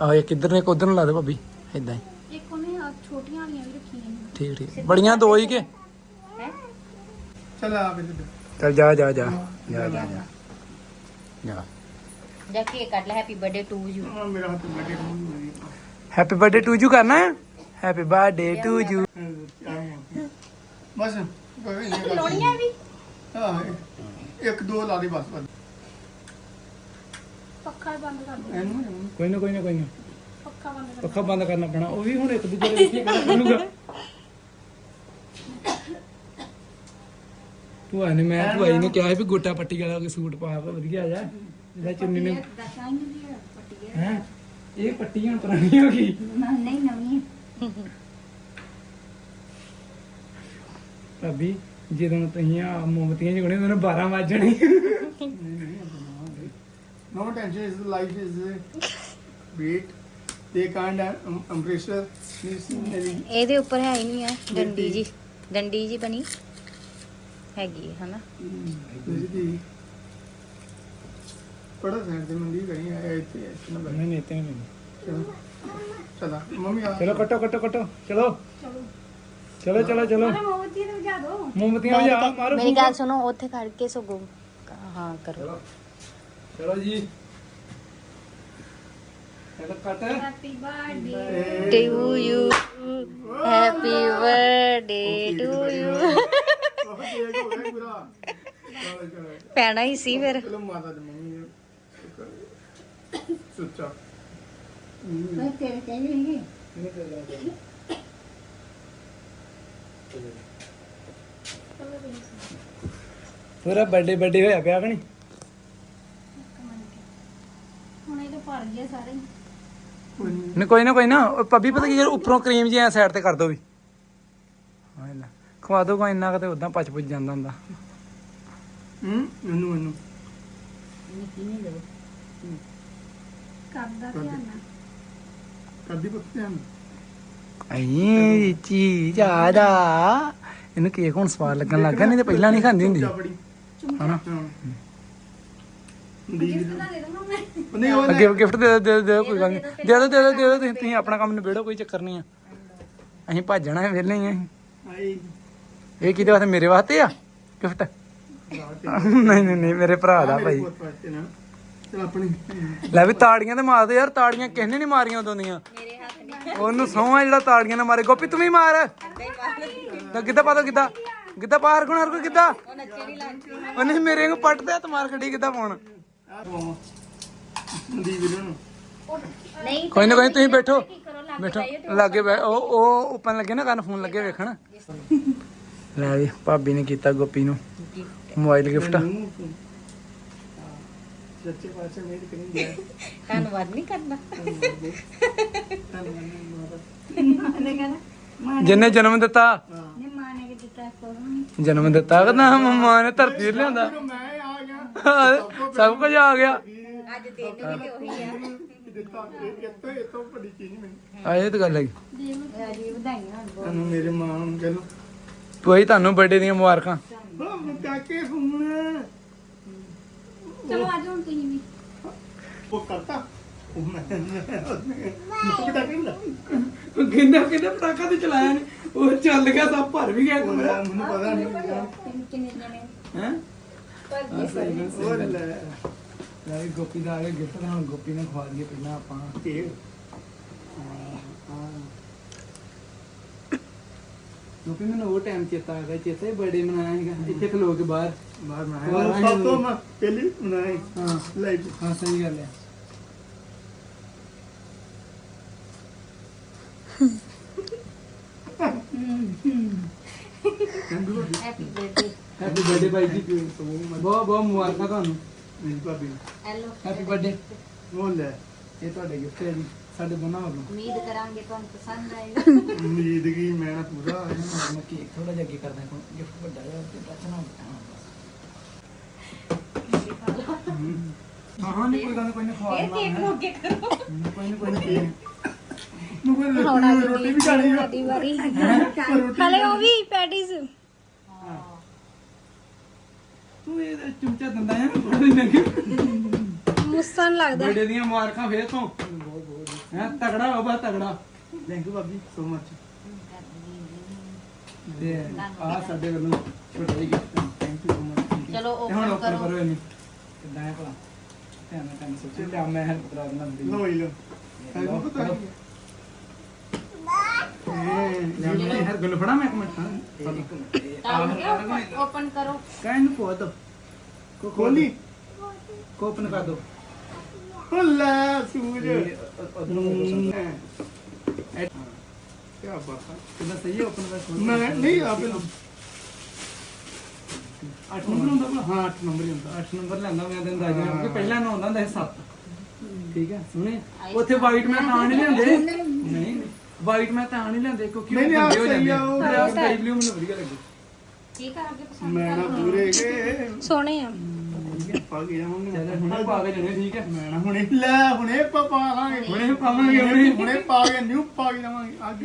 ਆ ਇੱਕ ਇੱਧਰ ਨੇ? ਇੱਕ ਉਧਰ ਨੂੰ ਲਾ ਦੇ ਭਾਬੀ ਇਦਾਂ ਹੀ। ਇੱਕ ਉਹਨੇ ਆਹ ਛੋਟੀਆਂ ਵਾਲੀਆਂ ਵੀ ਰੱਖੀਆਂ ਨੇ। ਠੀਕ ਠੀਕ। ਬੜੀਆਂ ਦੋ ਹੀ ਕੇ? ਹੈ? ਚੱਲ ਆ ਬਿੱਲ ਚੱਲ ਜਾ ਜਾ ਜਾ। ਜਾ ਜਾ ਜਾ। ਜਾ। ਜਾ ਕੇ ਕੱਢ ਲੈ ਹੈਪੀ ਬਰਥਡੇ ਟੂ ਯੂ ਆ ਮੇਰਾ ਹੱਥ ਬੈਠੇ ਨੂੰ ਹੈਪੀ ਬਰਥਡੇ ਟੂ ਯੂ ਕਰਨਾ? ਹੈ ਹੈਪੀ ਬਰਥਡੇ ਟੂ ਯੂ ਬਸ ਲੋੜੀਆਂ ਵੀ? ਹਾਂ ਇੱਕ ਦੋ ਲਾ ਦੇ ਬਸ ਬਸ। ਪੱਖਾ ਬੰਦ ਕਰ ਦੇ ਇਹਨੂੰ ਕੋਈ ਨਾ ਕੋਈ ਨਾ ਕੋਈ ਨਾ। ਪੱਖਾ ਬੰਦ ਕਰ ਪੱਖਾ ਬੰਦ ਕਰਨਾ ਪੈਣਾ। ਉਹ ਵੀ ਹੁਣ ਇੱਕ ਦੂਜੇ ਦੇ ਵਿੱਚ ਹੀ ਕਰਨਾ ਬਣੂਗਾ ਤੂੰ ਆਨੇ ਮੈਂ ਤੂੰ ਆਈ ਨੂੰ ਕਿਹਾ ਸੀ ਵੀ ਗੋਟਾ ਪੱਟੀ ਵਾਲਾ ਕੋਈ ਸੂਟ ਪਾ ਕੇ ਵਧੀਆ ਆ ਜਾ ਚੁੰਨੀ ਨੇ ਦਸਾਂ ਦੀ ਪੱਟੀ ਹੈ? ਇਹ ਪੱਟੀ ਹੁਣ ਪੁਰਾਣੀ ਹੋ ਗਈ। ਨਹੀਂ ਨਵੀਂ ਭਾਬੀ ਜਦੋਂ ਤੁਸੀਂ ਆ ਮੋਮਬਤੀਆਂ ਜਗਣੇ ਉਹਨਾਂ 12 ਵੱਜਣੇ No tension is life is great. They can't uh, um, embrace her. She's very- ਇਹਦੇ ਉੱਪਰ ਹੈ ਹੀ ਨਹੀਂ ਆ ਡੰਡੀ ਜੀ। ਡੰਡੀ ਜੀ ਬਣੀ। ਹੈਗੀ ਹੈ ਹਨਾ? ਮੇਰੀ ਧੀ। ਤੇ ਮੰਡੀ ਕਹੀਂ ਆਇਆ ਇੱਥੇ ਇੱਥੇ ਨਾ ਨਹੀਂ ਨਹੀਂ ਤੇ ਨਹੀਂ ਚਲੋ। ਮੰਮੀ ਆ। ਚਲੋ ਕੱਟੋ ਕੱਟੋ ਕੱਟੋ। ਚਲੋ। ਚਲੋ ਚਲੋ ਚਲੋ। ਮੋਮਬਤੀਆਂ ਬੁਝਾ ਦੋ। ਮੋਮਬਤੀਆਂ ਬੁਝਾ ਮੇਰੀ ਗੱਲ ਸੁਣੋ ਉੱਥੇ ਕਰਕੇ ਸਗੋਂ ਹਾਂ ਕਰੋ। ਚਲੋ ਜੀ। ਚਲੋ ਹੈਪੀ ਬਰਥਡੇ ਟੂ ਯੂ ਪੈਣਾ ਹੀ ਸੀ ਫਿਰ। ਪੂਰਾ ਬਰਥਡੇ ਬਰਥਡੇ ਹੋਇਆ ਪਿਆ ਕਿ ਨਹੀਂ? ਨਹੀਂ ਕੋਈ ਨਾ ਕੋਈ ਨਾ। ਉਹ ਭਾਬੀ ਪਤਾ ਕੀ ਯਾਰ ਉੱਪਰੋਂ ਕਰੀਮ ਜਿਹਾ ਸਾਈਡ ਤੇ ਕਰ ਦੋ ਵੀ। ਹਾਂ ਲੈ ਖਵਾ ਦੋ ਕੋਈ ਇੰਨਾ ਕਦੇ ਉਦਾਂ ਪਚ ਪੁੱਜ ਜਾਂਦਾ ਹੁੰਦਾ। ਹੂੰ ਮੈਨੂੰ ਮੈਨੂੰ। ਇਹਨੇ ਕਿਵੇਂ ਲਵੋ ਕਰਦਾ ਧਿਆਨ ਕਰਦੀ ਪੁੱਤ ਧਿਆਨ। ਅਈ ਚੀ ਜਾਦਾ ਇਹਨੂੰ ਕੇਕ ਹੁਣ ਸਵਾਦ ਲੱਗਣ ਲੱਗ ਗਿਆ ਨਹੀਂ ਤੇ ਪਹਿਲਾਂ ਨਹੀਂ ਖਾਂਦੀ ਹੁੰਦੀ। ਹਾਂ। ਦੀ ਤਾਂ ਦੇ ਮੈਂ। ਨਹੀਂ ਉਹ ਅੱਗੇ ਗਿਫਟ ਦੇ ਦੇ ਦੇ ਕੋਈ ਗੱਲ ਨਹੀਂ। ਦੇ ਦੇ ਦਿਓ ਦੇ ਦਿਓ ਤੁਸੀਂ- ਤੁਸੀਂ ਆਪਣਾ ਕੰਮ ਨਿਬੇੜੋ ਕੋਈ ਚੱਕਰ ਨਹੀਂ ਆ। ਅਸੀਂ ਭੱਜਣਾ ਹੈ ਵਿਹਲੇ ਹੀ ਆ ਅਸੀਂ। ਆਈ। ਇਹ ਕਿਹਦੇ ਵਾਸਤੇ ਮੇਰੇ ਵਾਸਤੇ ਆ? ਗਿਫਟ ਨਹੀਂ ਨਹੀਂ ਨਹੀਂ ਮੇਰੇ ਭਰਾ ਦਾ ਭਾਈ। ਚਲ ਆਪਣੀ। ਲੈ ਵੀ ਤਾੜੀਆਂ ਤੇ ਮਾਰ ਦੇ ਯਾਰ ਤਾੜੀਆਂ ਕਿਸੇ ਨੇ ਨਹੀਂ ਮਾਰੀਆਂ ਉਦੋਂ ਦੀਆਂ? ਮੇਰੇ ਹੱਥ ਨਹੀਂ। ਉਹਨੂੰ ਸੌਂਾ ਜਿਹੜਾ ਤਾੜੀਆਂ ਨਾ ਮਾਰੇ। ਗੋਪੀ ਤੂੰ ਵੀ ਮਾਰ। ਤਾਂ ਕਿੱਦਾਂ ਪਾ ਦੋ ਕਿੱਦਾਂ ਕਿੱਦਾਂ ਬਾਹਰ ਕੋਣ ਹਰ ਕੋ ਕਿੱਦਾਂ ਉਹ ਨੱਚੇ ਨਹੀਂ ਲੱਗਦੀ। ਉਹਨੇ ਮੇਰੇ ਨੂੰ ਪੱਟ ਤੇ ਹੱਥ ਮਾਰ ਖੜੀ ਕਿੱਦਾਂ ਪਾਉਣ। ਦੀ ਵੀਰ ਨੂੰ ਨਹੀਂ ਕੋਈ ਨਾ ਕੋਈ ਨੀ, ਤੁਸੀਂ ਬੈਠੋ। ਬੈਠੋ ਲਾਗੇ ਬੈ ਉਹ ਉਹ ਓਪਨ ਲੱਗੇ ਨਾ ਕੰਨ ਫੋਨ ਲੱਗੇ ਵੇਖਣ। ਲੈ ਵੀ ਭਾਬੀ ਨੇ ਕੀਤਾ ਗੋਪੀ ਨੂੰ ਮੋਬਾਈਲ ਗਿਫਟ। ਸੱਚੇ ਪਾਸੇ ਮੇਰੀ ਕਰੀ ਗਿਆ ਧੰਨਵਾਦ ਨਹੀਂ ਕਰਨਾ ਨੇ ਕਹਿੰਦਾ ਜਿੰਨੇ ਜਨਮ ਦਿੱਤਾ ਜਨਮ ਦਿੱਤਾ ਕਹਿੰਦਾ ਮੰਮਾ ਨੇ ਧਰਤੀ ਲਿਆਂਦਾ। ਸਭ ਕੁਝ ਆ ਗਿਆ। ਅੱਜ ਦਿਨ ਵੀ ਤੇ ਉਹੀ ਆ। ਦਿੱਤਾ ਇਹ ਤੋਂ ਇਹ ਤੋਂ ਵੱਡੀ ਚੀਜ਼ ਨਹੀਂ ਮੈਨੂੰ ਆ ਇਹ ਤਾਂ ਗੱਲ ਹੈ ਜੀ ਵਧਾਈਆਂ ਹੋਣ ਬਹੁਤ ਤੁਹਾਨੂੰ ਮੇਰੇ ਮਾਂ ਨੂੰ ਕਹਿ ਲੋ ਕੋਈ ਤੁਹਾਨੂੰ ਬਰਥਡੇ ਦੀਆਂ ਮੁਬਾਰਕਾਂ। ਚਲੋ ਅੱਜ ਹੁਣ ਤੁਸੀਂ ਵੀ। ਉਹ ਕਰਤਾ। ਉਹ ਮੈਂ ਕਹਿੰਦਾ ਕਹਿੰਦਾ ਕਹਿੰਦਾ ਪਟਾਕਾ ਤੇ ਚਲਾਇਆ ਨੇ। ਉਹ ਚੱਲ ਗਿਆ ਸਭ ਭਰ ਵੀ ਗਿਆ। ਮੈਨੂੰ ਪਤਾ ਨਹੀਂ ਕਿੰਨੇ ਜਣੇ? ਹੈ? ਉਹ ਲੈ। ਲੈ ਗੋਪੀ ਦਾ ਆ ਗਿਆ ਗਿਫਟ ਹੁਣ ਗੋਪੀ ਨੇ ਖਵਾ ਦਈਏ ਪਹਿਲਾਂ ਆਪਾਂ। ਇਹ ਗੋਪੀ ਮੈਨੂੰ ਉਹ ਟਾਈਮ ਚੇਤਾ ਆ ਗਿਆ ਚੇਤਾ ਹੀ ਬਰਥਡੇ ਮਨਾਇਆ ਸੀਗਾ। ਇੱਥੇ ਖਲੋ ਕੇ ਬਾਹਰ। ਬਾਹਰ ਮੈਂ ਉਹ ਸਭ ਤੋਂ ਮੈਂ ਪਹਿਲੀ ਬਣਾਈ ਹਾਂ। ਲਾਈਵ ਹਾਂ ਸਹੀ ਗੱਲ ਹੈ। ਹੈਪੀ ਬਰਥਡੇ ਹੈਪੀ ਬਰਥਡੇ ਭਾਈ ਜੀ। ਬਹੁਤ ਬਹੁਤ ਮੁਬਾਰਕਾਂ ਤੁਹਾਨੂੰ। ਮੇਰੀ ਭਾਬੀ ਹੈਲੋ ਹੈਪੀ ਬਰਥਡੇ ਉਹ ਲੈ ਇਹ ਤੁਹਾਡੇ ਗਿਫਟ ਹੈ ਜੀ ਸਾਡੇ ਦੋਨਾਂ ਵੱਲੋਂ। ਉਮੀਦ ਕਰਾਂਗੇ ਤੁਹਾਨੂੰ ਪਸੰਦ ਆਏਗਾ। ਉਮੀਦ ਕੀ ਮੈਂ ਨਾ ਪੂਰਾ ਮੈਂ ਕੇਕ ਥੋੜਾ ਜਿਹਾ ਅੱਗੇ ਕਰਦਾ ਕੋਈ ਗਿਫਟ ਵੱਡਾ ਜਿਹਾ ਤੇ ਟੱਚ ਨਾ ਹਾਂ ਹਾਂ। ਨਹੀਂ ਕੋਈ ਗੱਲ ਕੋਈ ਨਹੀਂ ਖਵਾ ਫੇਰ ਕੇਕ ਨੂੰ ਅੱਗੇ ਕਰੋ। ਕੋਈ ਨਹੀਂ ਕੋਈ ਨਹੀਂ ਨੂੰ ਕੋਈ ਰੋਟੀ ਵੀ ਖਾਣੀ ਆ। ਸਾਡੀ ਵਾਰੀ। ਹਲੇ ਉਹ ਵੀ ਪੈਟੀਜ਼ ਤੂੰ ਇਹ ਚੁੰਚਾ ਦੰਦਾ ਹੈ ਥੋੜੀ ਨਹੀਂ ਮੁਸਨ ਲੱਗਦਾ ਬਰਥਡੇ ਦੀਆਂ ਮੁਬਾਰਕਾਂ ਫੇਰ ਤੋਂ। ਹੈ ਤਗੜਾ ਹੋ ਬਾ ਤਗੜਾ। ਥੈਂਕ ਯੂ ਭਾਬੀ ਸੋ ਮਚ ਤੇ ਆ ਸਾਡੇ ਵੱਲੋਂ ਛੋਟਾ ਜਿਹਾ ਥੈਂਕ ਯੂ ਸੋ ਮਚ ਚਲੋ ਓਪਨ ਕਰੋ। ਕਿੱਦਾਂ ਹੈ ਭਲਾ? ਧਿਆਨ ਨਾਲ ਧਿਆਨ ਸੋਚੋ ਤੇ ਆ ਮੈਂ ਹੈਲਪ ਕਰਾ ਦਿੰਦਾ ਲੋ ਹੀ ਲੋ ਪਤਾ ਕਰੋ। ਹੈ ਲੈ ਹਰ ਗੱਲ ਫੜਾ ਮੈਂ ਇੱਕ ਮਿੰਟ ਹਾਂ। ਓਪਨ ਕਰੋ। ਕਹਿਣ ਨੂੰ ਪੋ ਦੋ ਕੋ ਖੋਲੀ। ਕੋ ਓਪਨ ਕਰ ਦੋ। ਉਹ ਲੈ ਸੂਰਜ ਕੀ ਬਾਤ ਹੈ। ਕਿੰਨਾ ਸਹੀ ਓਪਨ ਕਰ। ਮੈਂ ਨਹੀਂ ਆਪੇ 8 ਨੰਬਰ ਹੁੰਦਾ ਭਲਾ? ਹਾਂ 8 ਨੰਬਰ ਹੀ ਹੁੰਦਾ। 8 ਨੰਬਰ ਲੈਂਦਾ ਮੈਂ ਦਿਨ ਦਾ ਕਿਉਂਕਿ ਪਹਿਲਾਂ ਨਾ ਹੁੰਦਾ ਹੁੰਦਾ ਸੀ 7 ਠੀਕ ਹੈ ਸੁਣੇ ਉੱਥੇ ਵਾਈਟ ਮੈਂ ਤਾਂ ਨਹੀਂ ਲਿਆਂਦੇ ਨਹੀਂ। ਵਾਈਟ ਮੈਂ ਤਾਂ ਨਹੀਂ ਲਿਆਂਦੇ ਕਿਉਂਕਿ ਨਹੀਂ, ਨਹੀਂ, ਆਹ ਗੰਦੇ ਹੋ ਸਹੀ ਆ, ਉਹ ਆ। ਸਕਾਈ ਬਲੂ ਮੈਨੂੰ ਵਧੀਆ ਲੱਗੇ। ਠੀਕ ਆ ਅੱਗੇ ਪਸੰਦ ਮੈਂ ਨਾ ਪੂਰੇ ਕੇ ਸੋਹਣੇ ਆ। ਪਾ ਗਿਆ ਹੁਣ। ਚੱਲ ਹੁਣੇ ਪਾ ਕੇ ਜਾਣੇ ਠੀਕ ਹੈ ਮੈਂ ਨਾ ਹੁਣੇ ਲੈ ਹੁਣੇ ਪਾ ਪਾ ਲਾਂਗੇ। ਹੁਣੇ ਪਾਵਾਂਗੇ ਹੁਣੇ ਹੁਣੇ। ਪਾ ਕੇ ਨਿਊ ਪਾ ਕੇ ਜਾਵਾਂਗੇ ਅੱਜ।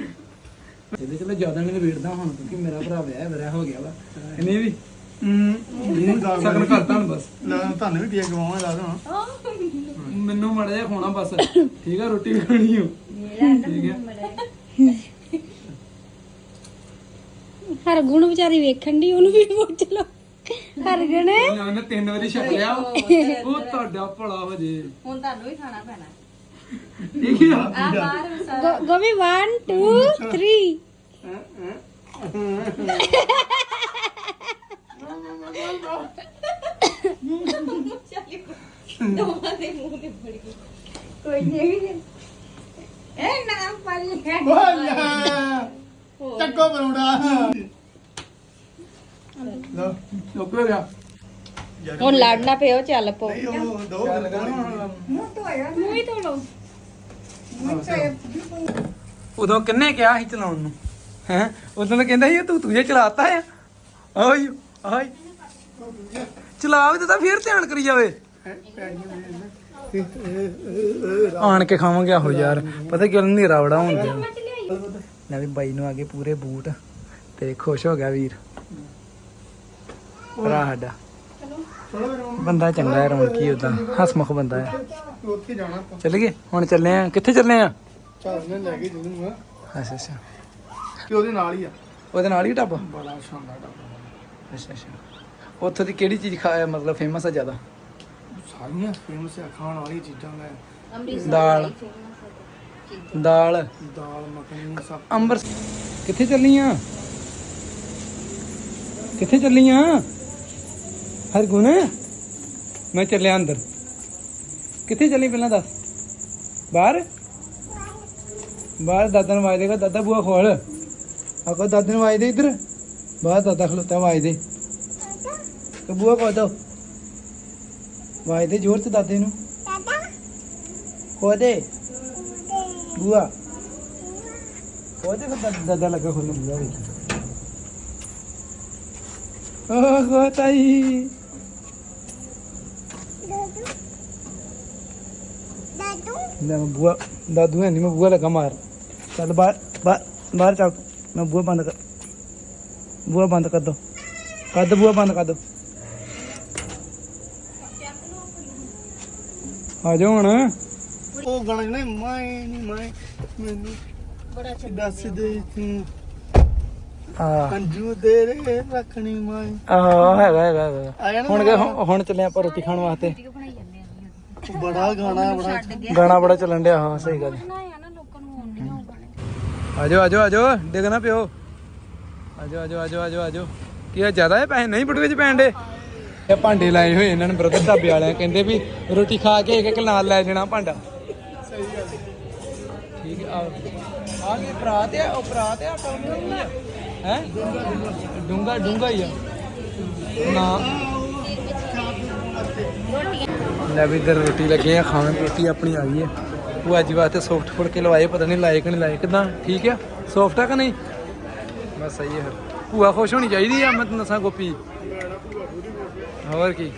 ਇਹਦੇ ਚਲੋ ਜ਼ਿਆਦਾ ਨਹੀਂ ਵੇੜਦਾ ਹੁਣ ਕਿਉਂਕਿ ਮੇਰਾ ਭਰਾ ਵਿਆਹ ਵਿਆਹ ਹੋ ਗਿਆ ਵਾ। ਇਹਨੇ ਵੀ ਹੂੰ। ਦਾ ਸਗਨ ਕਰਤਾ ਹੁਣ ਬਸ। ਲੈ ਤੁਹਾਨੂੰ ਵੀ ਮੈਨੂੰ ਮੜ ਜਾ ਖਾਣਾ ਬਸ। ਠੀਕ ਆ ਰੋਟੀ ਵੀ ਖਾਣੀ ਹੋ ਠੀਕ ਹੈ। ਹਰਗੁਣ ਵਿਚਾਰੀ ਵੇਖਣ ਦੀ ਉਹਨੂੰ ਵੀ ਪੁੱਛ ਲਓ। ਹਰਗੁਣ ਉਹਨੇ ਤਿੰਨ ਵਾਰੀ ਛਕ ਲਿਆ। ਉਹ ਤੁਹਾਡਾ ਭਲਾ ਹੋ ਜੇ ਹੁਣ ਤੁਹਾਨੂੰ ਵੀ ਖਾਣਾ ਪੈਣਾ। ਆ ਬਾਹਰ ਗੋਵੀ 1 2 3 ਦੋਵਾਂ ਦੇ ਮੂੰਹ ਤੇ ਫੜ ਗਈ ਕੋਈ ਨਹੀਂ ਇਹ ਨਾਮ ਚੱਕੋ ਲੋ ਹੋ ਗਿਆ ਹੁਣ ਲੜਨਾ ਪਿਓ ਚੱਲ ਪੋ। ਨਹੀਂ ਉਹ ਦੋ ਮੂੰਹ ਹੀ ਧੋ ਲਓ। ਉਦੋਂ ਕਿੰਨੇ ਕਿਹਾ ਸੀ ਚਲਾਉਣ ਨੂੰ? ਹੈ? ਉਦੋਂ ਤਾਂ ਕਹਿੰਦਾ ਸੀ ਤੂੰ ਤੁਝੇ ਚਲਾਤਾ ਆ। ਆਈ ਆਈ ਚਲਾ ਵੀ ਦਿੱਤਾ ਫੇਰ ਧਿਆਨ ਕਰੀ ਜਾਵੇ। ਇਹ- ਆਣ ਕੇ ਖਾਵਾਂਗੇ ਆਹੋ ਯਾਰ। ਪਤਾ ਕਿਉਂ ਹਨੇਰਾ ਬੜਾ ਹੁੰਦਾ ਲੈ ਵੀ ਬਾਈ ਨੂੰ ਆ ਗਏ ਪੂਰੇ ਬੂਟ। ਤੇ ਖੁਸ਼ ਹੋ ਗਿਆ ਵੀਰ। ਭਰਾ ਸਾਡਾ। ਬੰਦਾ ਚੰਗਾ ਹੈ ਰੌਣਕੀ ਉਦਾਂ ਹਸਮੁਖ ਬੰਦਾ ਹੈ। ਤੂੰ ਉੱਥੇ ਜਾਣਾ ਆਪਾਂ ਚੱਲ ਗਏ? ਹੁਣ ਚੱਲੇ ਆ। ਕਿੱਥੇ ਚੱਲੇ ਆ? ਚੱਲ ਨੇ ਲੈ ਕੇ ਜਨੂੰ ਅੱਛਾ ਅੱਛਾ। ਕਿ ਉਹਦੇ ਨਾਲ ਹੀ ਆ। ਉਹਦੇ ਨਾਲ ਹੀ ਢਾਬਾ? ਬੜਾ ਸ਼ਾਨਦਾਰ ਢਾਬਾ। ਅੱਛਾ ਅੱਛਾ। ਉੱਥੋਂ ਦੀ ਕਿਹੜੀ ਚੀਜ਼ ਖਾ ਮਤਲਬ ਫੇਮਸ ਆ ਜ਼ਿਆਦਾ? ਸਾਰੀਆਂ ਫੇਮਸ ਆ ਖਾਣ ਵਾਲੀ ਚੀਜ਼ਾਂ ਅੰਮ੍ਰਿਤਸਰ ਦਾਲ। ਦਾਲ। ਦਾਲ ਮੱਖਣੀ ਸਭ ਅੰਬਰ ਕਿੱਥੇ ਚੱਲੀਆਂ? ਕਿੱਥੇ ਚੱਲੀਆਂ? ਹਰਗੁਣ ਮੈਂ ਚੱਲਿਆ ਅੰਦਰ। ਕਿੱਥੇ ਚੱਲੀ ਪਹਿਲਾਂ ਦੱਸ? ਬਾਹਰ? ਬਾਹਰ ਦਾਦਾ ਨੂੰ ਆਵਾਜ਼ ਦੇਗਾ ਦਾਦਾ ਬੂਆ ਖੋਲ। ਆਕੋ ਦਾਦੇ ਨੂੰ ਆਵਾਜ਼ ਦੇ ਇੱਧਰ। ਬਾਹਰ ਦਾਦਾ ਖਲੋਤਾ ਆਵਾਜ਼ ਦੇ। ਤੇ ਬੂਆ ਖੋਲ ਦੋ। ਆਵਾਜ਼ ਦੇ ਜ਼ੋਰ ਤੇ ਦਾਦੇ ਨੂੰ। ਖੋਲ ਦੇ ਬੂਆ। ਉਹਦੇ ਫਿਰ ਦਾਦਾ- ਲੱਗਾ ਖੋਲਣ ਬੂਆ ਵੇਖੀ। ਓਹ ਹੋ ਲੈ ਮੈਂ ਬੂਆ ਦਾਦੂ ਹੈ ਨਹੀਂ ਮੈਂ ਬੂਆ ਲੱਗਾ ਮਾਰ। ਚੱਲ ਬਾਹਰ ਬਾਹਰ ਬਾਹਰ ਚੱਲ। ਮੈਂ ਬੂਆ ਬੰਦ ਕਰ ਬੂਆ ਬੰਦ ਕਰ ਦੋ। ਕਰ ਦੋ ਬੂਆ ਬੰਦ ਕਰ ਦੋ। ਆ ਜਾਓ ਹੁਣ। ਉਹ ਗਾਣਾ ਨੇ ਮੈਂ ਨਹੀਂ ਮੈਂ ਮੈਨੂੰ ਬੜਾ ਦੱਸ ਦੇ ਤੂੰ। ਆ ਅੰਜੂ ਤੇਰੇ ਰੱਖਣੀ ਮੈਂ ਆ ਹੈਗਾ ਹੈਗਾ ਹੁਣ ਗਏ ਹੁਣ- ਚੱਲੇ ਆਪਾਂ ਰੋਟੀ ਖਾਣ ਵਾਸਤੇ। ਵੀਡੀਓ ਬਣਾਈ ਜਾਂਦੇ ਆ ਬੜਾ ਗਾਣਾ ਬੜਾ ਛੱਡ ਗਿਆ। ਗਾਣਾ ਬੜਾ ਚੱਲਣ ਡਿਆ ਹਾਂ ਸਹੀ ਗੱਲ। ਬਣਾਇਆ ਨਾ ਲੋਕਾਂ ਨੂੰ ਆਉਂਦੀਆਂ ਉਹ ਗਾਣੇ ਆਜੋ ਆਜੋ ਆਜੋ ਡਿੱਗ ਨਾ ਪਿਓ। ਆਜੋ ਆਜੋ ਆਜੋ ਆਜੋ ਆਜੋ। ਕੀ ਆ ਜ਼ਿਆਦਾ ਹੈ ਪੈਸੇ? ਨਹੀਂ ਬਟੂਏ ਚ ਪੈਣ ਦੇ। ਇਹ ਭਾਂਡੇ ਲਾਏ ਹੋਏ ਇਹਨਾਂ ਨੇ ਬ੍ਰਦਰ ਢਾਬੇ ਵਾਲਿਆਂ ਕਹਿੰਦੇ ਵੀ ਰੋਟੀ ਖਾ ਕੇ ਇੱਕ ਇੱਕ ਨਾਲ ਲੈ ਜਾਣਾ ਭਾਂਡਾ। ਸਹੀ ਗੱਲ ਠੀਕ ਆ ਆ ਕੀ ਪਰਾਤ ਆ, ਉਹ ਪਰਾਤ ਆ ਟੌਮੀ ਹੈ ਹੈ? ਡੂੰਗਾ ਡੂੰਗਾ ਹੀ ਆ। ਨਾ। ਲੈ ਵੀ ਇੱਧਰ ਰੋਟੀ ਲੱਗੇ ਆ ਖਾਣ ਰੋਟੀ ਆਪਣੀ ਆ ਗਈ ਹੈ ਉਹ ਅੱਜ ਵਾਸਤੇ ਸੌਫਟ ਫੁਲਕੇ ਲਵਾਏ, ਪਤਾ ਨਹੀਂ ਲਾਇਕ ਨਹੀਂ ਲਾਇਕ, ਕਿਦਾਂ? ਠੀਕ ਆ? ਸੌਫਟ ਆ ਕਿ ਨਹੀਂ? ਬਸ ਸਹੀ ਹੈ ਭੂਆ ਖੁਸ਼ ਹੋਣੀ ਚਾਹੀਦੀ ਆ, ਮੈਂ ਤੈਨੂੰ ਦੱਸਾਂ ਗੋਪੀ। ਹੋਰ ਕੀ?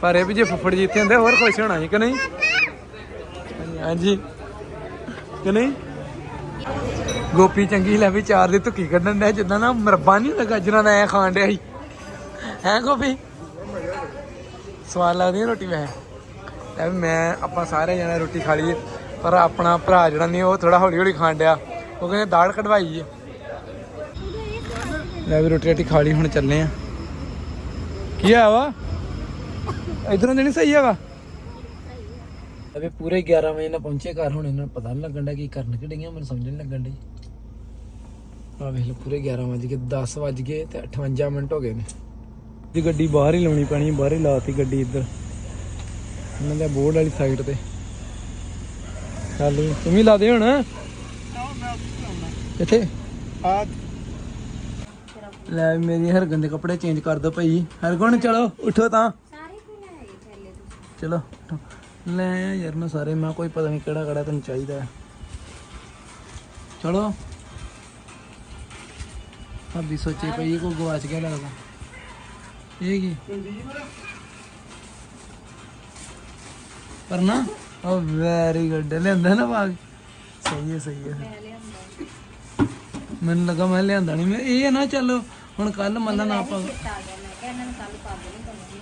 ਪਰ ਇਹ ਵੀ ਜੇ ਫੁੱਫੜ ਜੀ ਇੱਥੇ ਹੁੰਦੇ, ਹੋਰ ਖੁਸ਼ ਹੋਣਾ ਸੀ ਕਿ ਨਹੀਂ? ਹਾਂਜੀ। ਕਿ ਨਹੀਂ? ਗੋਪੀ ਚੰਗੀ ਲੈ ਵੀ ਚਾਰ ਦੀ ਧੁੱਕੀ ਕੱਢਣ ਡਿਆ, ਜਿੱਦਾਂ ਨਾ ਮਰਬਾ ਨਹੀਂ ਲੱਗਾ ਗਾਜਰਾਂ ਦਾ ਐ ਖਾਣ ਡਿਆ ਸੀ। ਹੈ ਗੋਪੀ? ਸਵਾਦ ਲੱਗਦੀ ਹੈ ਰੋਟੀ ਮੈਂ ਲੈ ਵੀ ਮੈਂ, ਆਪਾਂ ਸਾਰੇ ਜਣੇ ਰੋਟੀ ਖਾ ਲਈਏ, ਪਰ ਆਪਣਾ ਭਰਾ ਜਿਹੜਾ ਨਹੀਂ, ਉਹ ਥੋੜਾ ਹੌਲੀ ਹੌਲੀ ਖਾਣ ਡਿਆ। ਉਹ ਕਹਿੰਦੇ ਦਾੜ ਕਢਵਾਈ ਹੈ ਲੈ ਵੀ ਰੋਟੀ ਰੋਟੀ ਖਾ ਲਈ, ਹੁਣ ਚੱਲੇ ਆ। ਕੀ ਆ ਵਾ? ਇਧਰੋਂ ਦੇ ਨਹੀਂ ਸਹੀ ਹੈਗਾ। ਅਬੇ ਪੂਰੇ 11 ਵਜੇ ਨਾਲ ਪਹੁੰਚੇ ਘਰ ਹੁਣ ਇਹਨਾਂ ਨੂੰ ਪਤਾ ਨਹੀਂ ਲੱਗਣ ਦਾ ਕੀ ਕਰਨ ਕਿਹੜੀਆਂ ਮੈਨੂੰ ਸਮਝ ਨਹੀਂ ਲੱਗਣ ਡਈ। ਆ ਵੇਖ ਲਓ ਪੂਰੇ 11 ਵਜ ਗਏ 10 ਵਜ ਗਏ ਤੇ 58 ਮਿੰਟ ਹੋ ਗਏ ਨੇ। ਦੀ ਗੱਡੀ ਬਾਹਰ ਹੀ ਲਾਉਣੀ ਪੈਣੀ ਬਾਹਰ ਹੀ ਲਾਤੀ ਗੱਡੀ ਇੱਧਰ। ਇਹਨਾਂ ਦੇ ਬੋਰਡ ਵਾਲੀ ਸਾਈਡ ਤੇ। ਚੱਲ ਤੂੰ ਵੀ ਲਾ ਦੇ ਹੁਣ। ਕਿੱਥੇ? ਆ ਲੈ ਮੇਰੀ ਹਰਗਨ ਦੇ ਕੱਪੜੇ ਚੇਂਜ ਕਰ ਦੋ ਭਾਈ ਹਰਗੁਣ ਚਲੋ ਉਠੋ ਤਾਂ। ਚਲੋ। ਲੈ ਯਾਰ ਨਾ ਸਾਰੇ ਮੈਂ ਕੋਈ ਪਤਾ ਨਹੀਂ ਕਿਹੜਾ ਕਿਹੜਾ ਤੈਨੂੰ ਚਾਹੀਦਾ ਚਲੋ। ਭਾਬੀ ਸੋਚੇ ਪਈ ਕੋ ਗਵਾਚ ਗਿਆ ਲੱਗਦਾ ਇਹ ਕੀ? ਪਰ ਨਾ ਉਹ ਵੈਰੀ ਗੁੱਡ ਲਿਆਂਦਾ ਨਾ ਬਾਗ? ਸਹੀ ਹੈ ਸਹੀ ਹੈ। ਮੈਨੂੰ ਲੱਗਾ ਮੈਂ ਲਿਆਂਦਾ ਨਹੀਂ ਮੈਂ ਇਹ ਨਾ ਚੱਲੋ ਹੁਣ ਕੱਲ ਮੰਨ ਲਾ ਨਾ ਆਪਾਂ। ਆ ਗਿਆ। ਮੈਂ ਕਿਹਾ ਇਹਨਾਂ ਨੂੰ ਕੱਲ ਪਾ ਦੇਣੀ ਕਰਨੀ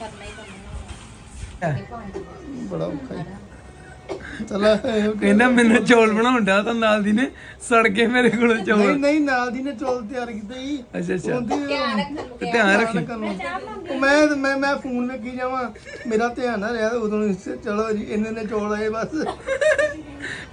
ਕਰਨਾ ਹੀ ਕਰਨਾ ਬੜਾ ਔਖਾ ਹੈ। ਚਲ ਇਹ ਕਹਿੰਦਾ ਮੈਨੂੰ ਚੌਲ ਬਣਾਉਣ ਡਿਆ ਤਾਂ ਨਾਲ ਦੀ ਨੇ ਸੜ ਕੇ ਮੇਰੇ ਕੋਲੋਂ ਨਹੀਂ ਚੌਲ। ਨਹੀਂ ਨਾਲ ਦੀ ਨੇ ਚੌਲ ਤਿਆਰ ਕੀਤੇ ਹੀ ਅੱਛਾ ਅੱਛਾ। ਉਹਦੀ ਧਿਆਨ ਤੇ ਰੱਖੀ। ਉਹ ਮੈਂ ਮੈਂ ਮੈਂ ਫੋਨ ਵੇਖੀ ਜਾਵਾਂ। ਮੇਰਾ ਧਿਆਨ ਨਾ ਰਿਹਾ ਉਦੋਂ ਚਲੋ ਜੀ ਇੰਨੇ ਨੇ ਚੌਲ ਆਏ ਬਸ।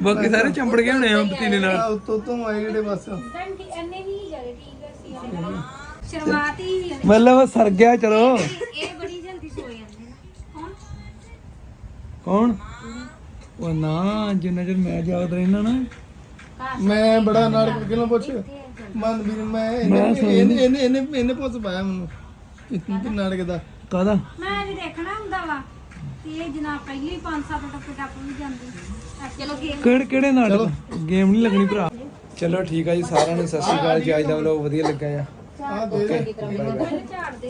ਬਾਕੀ ਸਾਰੇ ਚੰਬੜ ਗਏ ਹੋਣੇ ਆ ਪਤੀਲੇ ਨਾਲ। ਉੱਤੋਂ ਤੋਂ ਆਏ ਜਿਹੜੇ ਬਸ। ਘੰਟੀ ਅੰਨੇ ਨਹੀਂ ਜਗ੍ਹਾ ਠੀਕ ਸੀ ਸ਼ੁਰੂਆਤ ਹੀ ਮਤਲਬ ਸਰ ਗਿਆ ਚਲੋ। ਇਹ ਬੜੀ ਜਲਦੀ ਸੋ ਜਾਂਦੇ ਨਾ ਕੌਣ? ਉਹ ਨਾ ਜਿੰਨਾ ਚਿਰ ਮੈਂ ਯਾਦ ਰਹਿਣਾ ਨਾ। ਮੈਂ ਬੜਾ ਨਾਟਕ ਕਿਉਂ ਪੁੱਛ। ਮਨ ਵੀ ਮੈਂ ਇਹਨੇ ਇਹਨੇ ਇਹਨੇ ਇਹਨੇ ਪੁੱਛ ਪਾਇਆ ਮੈਨੂੰ ਕਿ ਨਾਟਕ ਦਾ। ਕਾਦਾ ਮੈਂ ਵੀ ਦੇਖਣਾ ਹੁੰਦਾ ਵਾ ਤੇ ਇਹ ਜਨਾਬ ਪਹਿਲੇ ਹੀ ਪੰਜ ਸੱਤ ਟੱਪੇ ਟੱਪ ਵੀ ਜਾਂਦੇ। ਕਿਹੜੇ ਕਿਹੜੇ ਨਾਟਕ ਗੇਮ ਨਹੀਂ ਲੱਗਣੀ ਭਰਾ? ਚਲੋ ਠੀਕ ਆ ਜੀ ਸਾਰਿਆਂ ਨੂੰ ਸਤਿ ਸ਼੍ਰੀ ਅਕਾਲ ਜੀ। ਅੱਜ ਦਾ ਵਲੋਗ ਵਧੀਆ ਲੱਗਾ ਆ। ਦੇ